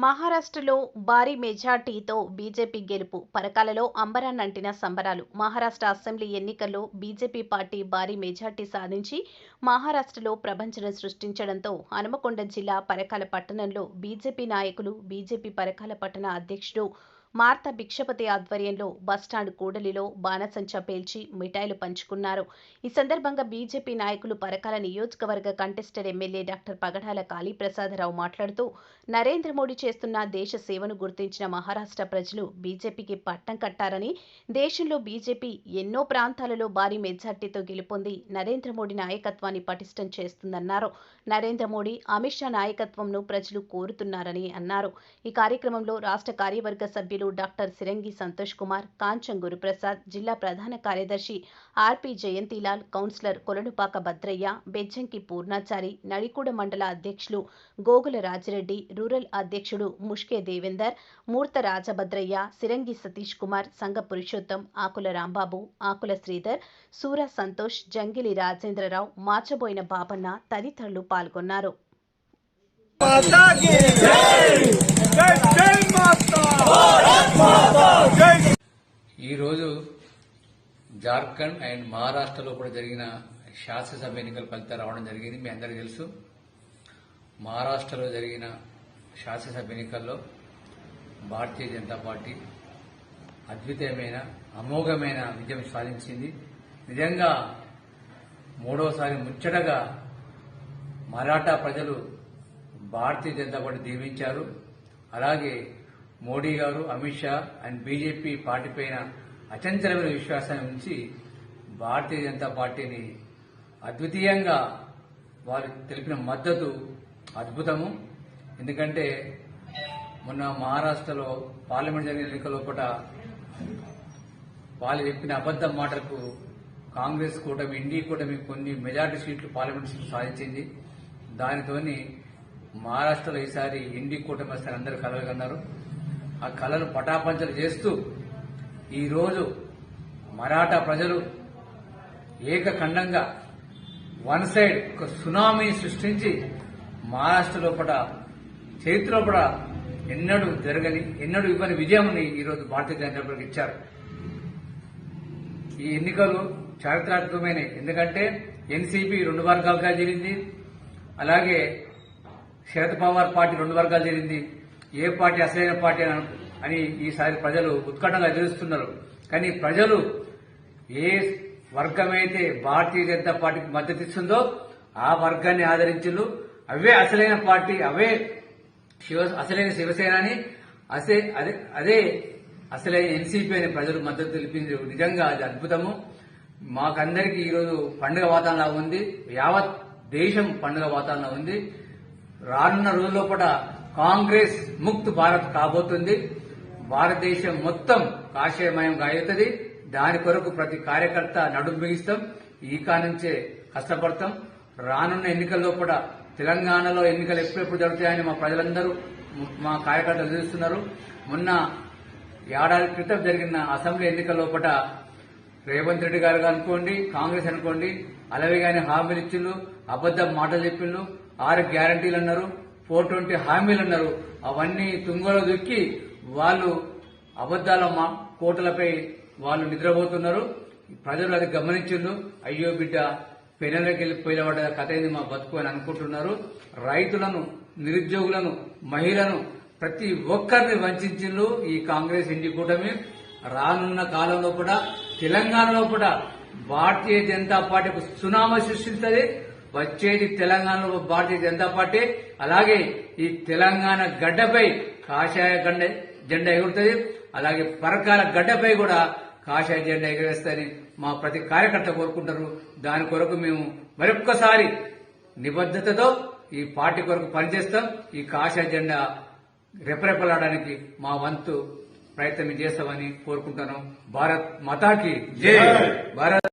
మహారాష్ట్రలో భారీ మెజార్టీతో బీజేపీ గెలుపు. పరకాలలో అంబరాన్నంటిన సంబరాలు. మహారాష్ట్ర అసెంబ్లీ ఎన్నికల్లో బీజేపీ పార్టీ భారీ మెజార్టీ సాధించి మహారాష్ట్రలో ప్రభంజనం సృష్టించడంతో హనుమకొండ జిల్లా పరకాల పట్టణంలో బీజేపీ నాయకులు బీజేపీ పరకాల పట్టణ అధ్యక్షుడు మార్త భిక్షపతి ఆధ్వర్యంలో బస్టాండ్ కూడలిలో బాణసంచా పేల్చి మిఠాయిలు పంచుకున్నారు. ఈ సందర్భంగా బీజేపీ నాయకులు పరకాల నియోజకవర్గ contested MLA doctor Pagadala Kaliprasadrao మాట్లాడుతూ నరేంద్ర మోడీ చేస్తున్న దేశ సేవను గుర్తించిన మహారాష్ట్ర ప్రజలు బీజేపీకి పట్టం కట్టారని దేశంలో బీజేపీ ఎన్నో ప్రాంతాలలో భారీ మెజార్టీతో గెలుపొంది నరేంద్ర మోడీ నాయకత్వాన్ని పటిష్టం చేస్తుందన్నారు. నరేంద్ర మోడీ అమిత్ షా నాయకత్వంను ప్రజలు కోరుతున్నారని అన్నారు. ఈ కార్యక్రమంలో రాష్ట్ర కార్యవర్గ సభ్యులు డాక్టర్ సిరంగి సంతోష్ కుమార్ కాంచం గురుప్రసాద్ జిల్లా ప్రధాన కార్యదర్శి R P Jayantilal councillor Kolanupaka Bhadraiah Bejjanki Purnachari Nadikuda mandal అధ్యక్షులు గోగుల రాజిరెడ్డి రూరల్ అధ్యక్షుడు ముష్కే దేవేందర్ మూర్త రాజభద్రయ్య సిరంగి సతీష్ కుమార్ సంగ పురుషోత్తం ఆకుల రాంబాబు ఆకుల శ్రీధర్ సూర సంతోష్ జంగిలి రాజేంద్రరావు మాచబోయిన బాబన్న తదితరులు పాల్గొన్నారు. ఈరోజు జార్ఖండ్ అండ్ మహారాష్ట్రలో కూడా జరిగిన శాసనసభ ఎన్నికల ఫలితాలు రావడం జరిగింది. మీ అందరికీ తెలుసు. మహారాష్ట్రలో జరిగిన శాసనసభ ఎన్నికల్లో భారతీయ జనతా పార్టీ అద్వితీయమైన అమోఘమైన విజయం సాధించింది. నిజంగా మూడవసారి ముచ్చటగా మరాఠా ప్రజలు భారతీయ జనతా పార్టీ దీవించారు. అలాగే Modi garu Amit Shah and BJP party పైన అచంచలమైన విశ్వాసాన్ని ఉంచి భారతీయ జనతా పార్టీని అద్వితీయంగా వారు తెలిపిన మద్దతు అద్భుతము. ఎందుకంటే మొన్న మహారాష్ట్రలో పార్లమెంట్ జరిగిన ఎన్నికల లోపల వాళ్ళు చెప్పిన అబద్ద మాటలకు కాంగ్రెస్ కూటమి ఇండి కూటమి కొన్ని మెజార్టీ సీట్లు పార్లమెంట్ సీట్లు సాధించింది. దానితోని మహారాష్ట్రలో ఈసారి ఇండి కూటమి వస్తారని అందరూ కలగన్నారు ఆ కళను పటాపంచలు చేస్తూ ఈరోజు మరాఠా ప్రజలు ఏకఖండంగా వన్ సైడ్ ఒక సునామీ సృష్టించి మహారాష్ట్ర లోపల చరిత్రలో లోపల ఎన్నడూ జరగని ఎన్నడూ ఇవ్వని విజయంని ఈరోజు భారతీయ జనతా పార్టీకి ఇచ్చారు. ఈ ఎన్నికలు చారిత్రాత్మకమైనవి. ఎందుకంటే ఎన్సీపీ రెండు వర్గాలుగా జరిగింది అలాగే శరద్ పవార్ పార్టీ రెండు వర్గాలు జరిగింది ఏ పార్టీ అసలైన పార్టీ అని ఈసారి ప్రజలు ఉత్కంఠంగా ఎదురుస్తున్నారు. కానీ ప్రజలు ఏ వర్గమైతే భారతీయ జనతా పార్టీకి మద్దతు ఇస్తుందో ఆ వర్గాన్ని ఆదరించు. అవే అసలైన పార్టీ అవే శివ అసలైన శివసేన అని అసే అదే అదే అసలైన ఎన్సీపీ అని ప్రజలు మద్దతు తెలిపింది. నిజంగా అది అద్భుతము. మాకందరికీ ఈరోజు పండుగ వాతావరణంలా ఉంది. యావత్ దేశం పండుగ వాతావరణంలో ఉంది. రానున్న రోజుల్లోపల కాంగ్రెస్ ముక్త్ భారత్ కాబోతుంది. భారతదేశం మొత్తం కాషాయమయం అవుతుంది దాని కొరకు ప్రతి కార్యకర్త నడుము బిగిస్తాం. ఈకా నుంచే కష్టపడతాం. రానున్న ఎన్నికల్లో కూడా తెలంగాణలో ఎన్నికలు ఎప్పుడెప్పుడు జరుగుతాయని మా ప్రజలందరూ మా కార్యకర్తలు చూస్తున్నారు. మొన్న ఏడాది క్రితం జరిగిన అసెంబ్లీ ఎన్నికల లోపల రేవంత్ రెడ్డి గారు అనుకోండి కాంగ్రెస్ అనుకోండి అలవి కానీ హామీలు ఇచ్చిండ్రు అబద్ధం మాటలు చెప్పిండ్రు ఆరు గ్యారంటీలు అన్నారు. ఫోర్ ట్వంటీ హామీలు ఉన్నారు అవన్నీ తుంగలో దుక్కి వాళ్ళు అబద్దాల మా కోటలపై వాళ్ళు నిద్రపోతున్నారు. ప్రజలు అది గమనించిండ్రు. అయ్యో బిడ్డ పెనలోకి వెళ్ళి కథ అయింది మా బతుకు అని అనుకుంటున్నారు. రైతులను నిరుద్యోగులను మహిళలను ప్రతి ఒక్కరిని వంచిండ్రు ఈ కాంగ్రెస్ ఇండి కూటమి. రానున్న కాలంలో కూడా తెలంగాణలో కూడా భారతీయ జనతా పార్టీకు సునామా సృష్టిస్తుంది వచ్చేది తెలంగాణలో భారతీయ జనతా పార్టీ. అలాగే ఈ తెలంగాణ గడ్డపై కాషాయ గండ జెండా ఎగురుతుంది. అలాగే పరకాల గడ్డపై కూడా కాషాయ జెండా ఎగరేస్తారని మా ప్రతి కార్యకర్త కోరుకుంటారు. దాని కొరకు మేము మరొక్కసారి నిబద్ధతతో ఈ పార్టీ కొరకు పనిచేస్తాం. ఈ కాషాయ జెండా రెపరెపలాడడానికి మా వంతు ప్రయత్నం చేస్తామని కోరుకుంటాను భారత్ మాతాకి జై. భారత్